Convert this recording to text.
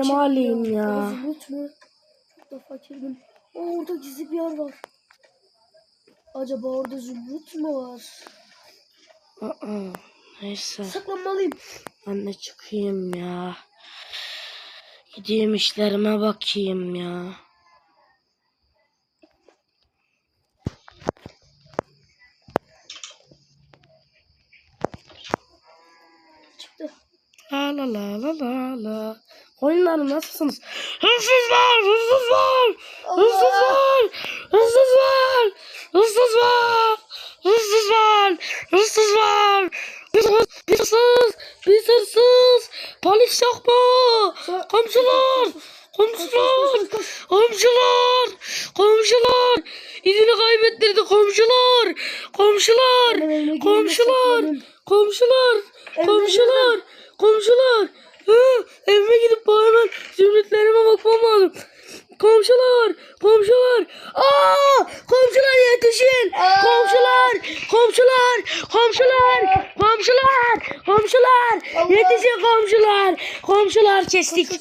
Alayım ya. Zümrüt mü? Çok da fakirdim. Aa, orada gizli bir yer var. Acaba orada zümrüt mü var? Aa, neyse Saklanmalıyım. ben de çıkayım ya. Gideyim işlerime bakayım ya. Çıktı. La la la la la la. Oyunlarım nasılsınız? Hırsızlar! Hırsızlar! Hırsızlar! Hırsızlar! Hırsızlar! Hırsızlar! Hırsızlar! Bir hırsız! Bir hırsız! Bir hırsız! Polis yok mu? Komşular! Komşular! Komşular! Komşular! İzini kaybettirdi komşular! Komşular! Komşular! Komşular! Komşular! Komşular! Lazım. Komşular! Komşular! Aa! Komşular yetişin! Komşular! Komşular! Komşular! Komşular! Komşular! Yetişin komşular! Komşular kestik.